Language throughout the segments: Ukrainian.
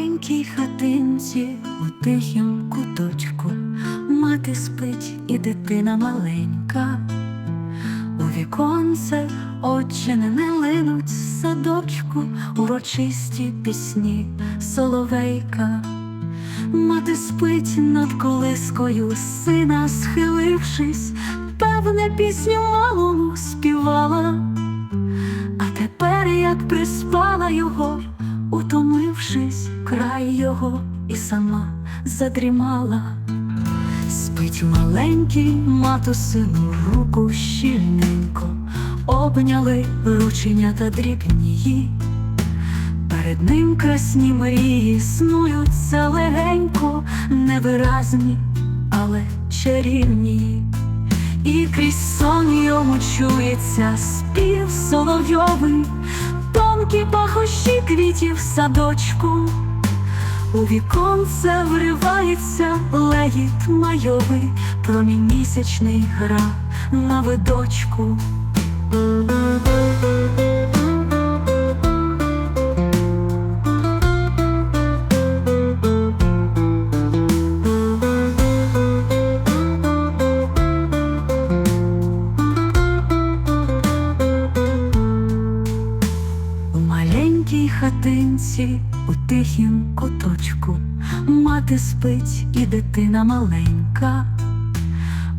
маленькій хатинці у тихім куточку мати спить і дитина маленька. У віконце очі не линуть з садочку, урочисті пісні соловейка. Мати спить над колискою, сина схилившись, певне пісню малому співала. А тепер, як приспала його, утомившись, край його і сама задрімала. Спить маленький матусину руку щільненько, обняли рученята дрібнії. Перед ним красні мрії снуються легенько, невиразні, але чарівні. І крізь сон йому чується спів соловйовий, тонкі пахощі квітів в садочку. У віконце вривається легіт майовий, промінь місячний гра на видочку. Хатинці у тихім куточку мати спить і дитина маленька.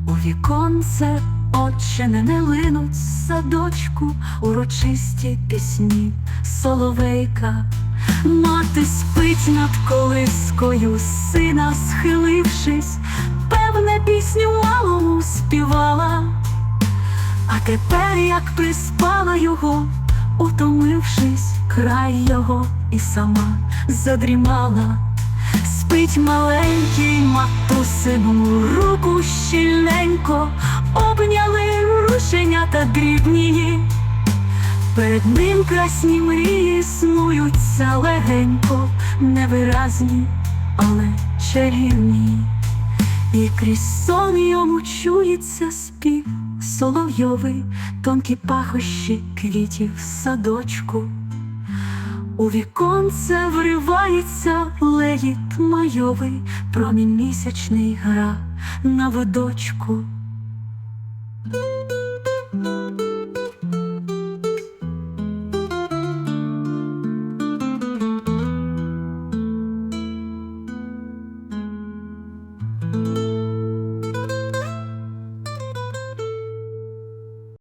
У віконце очі не линуть садочку, урочисті пісні соловейка. Мати спить над колискою, сина схилившись, певне пісню малому співала. А тепер, як приспала його, утомившись, край його і сама задрімала, спить маленький матусину руку щільненько, обняли рушенята дрібні. Перед ним красні мрії снуються легенько, невиразні, але чарівні. І крізь сон йому чується спів соловйовий, тонкі пахощі квітів в садочку. У віконце вривається легіт майовий, промінь місячний гра на видочку.